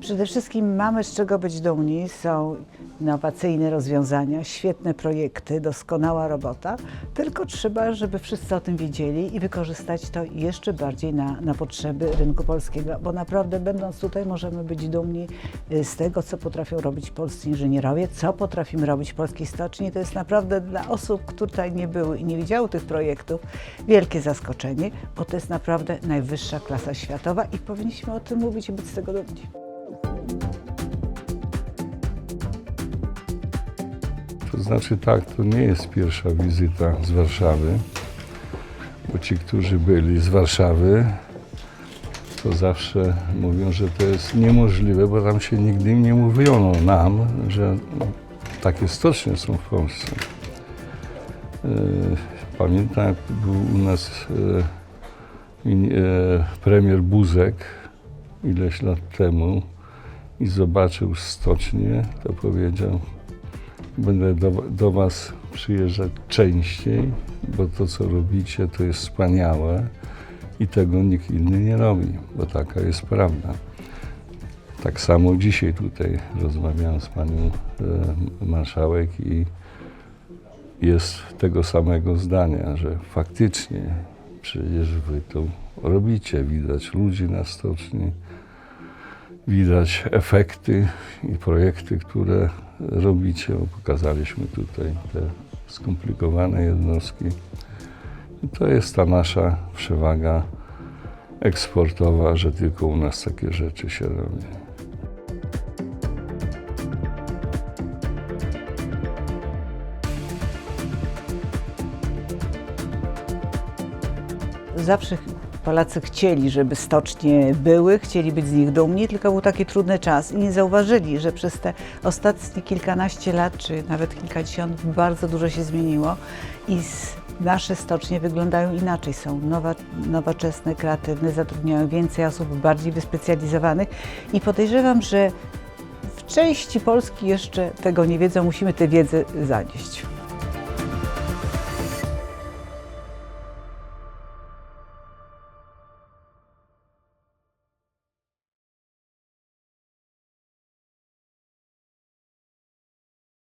Przede wszystkim mamy z czego być dumni. Są innowacyjne rozwiązania, świetne projekty, doskonała robota. Tylko trzeba, żeby wszyscy o tym wiedzieli i wykorzystać to jeszcze bardziej na, na potrzeby rynku polskiego, bo naprawdę będąc tutaj możemy być dumni y, z tego, co potrafią robić polscy inżynierowie, co potrafimy robić w polskiej stoczni. To jest naprawdę dla osób, które tutaj nie były i nie widziały tych projektów, wielkie zaskoczenie, bo to jest naprawdę najwyższa klasa światowa i powinniśmy o tym mówić i być z tego dumni. To znaczy tak, to nie jest pierwsza wizyta z Warszawy, bo ci, którzy byli z Warszawy, to zawsze mówią, że to jest niemożliwe, bo tam się nigdy nie mówiono nam, że takie stocznie są w Polsce. E, Pamiętam, jak był u nas e, e, premier Buzek ileś lat temu i zobaczył stocznię, to powiedział, Będę do, do Was przyjeżdżać częściej, bo to, co robicie, to jest wspaniałe i tego nikt inny nie robi, bo taka jest prawda. Tak samo dzisiaj tutaj rozmawiałem z Panią e, Marszałek i jest tego samego zdania, że faktycznie przecież Wy to robicie, widać ludzi na stoczni, widać efekty i projekty, które robicie. Pokazaliśmy tutaj te skomplikowane jednostki. I to jest ta nasza przewaga eksportowa, że tylko u nas takie rzeczy się robi. Zawsze Polacy chcieli, żeby stocznie były, chcieli być z nich dumni, tylko był taki trudny czas i nie zauważyli, że przez te ostatnie kilkanaście lat, czy nawet kilkadziesiąt, bardzo dużo się zmieniło i nasze stocznie wyglądają inaczej. Są nowa, nowoczesne, kreatywne, zatrudniają więcej osób bardziej wyspecjalizowanych i podejrzewam, że w części Polski jeszcze tego nie wiedzą, musimy tę wiedzę zanieść.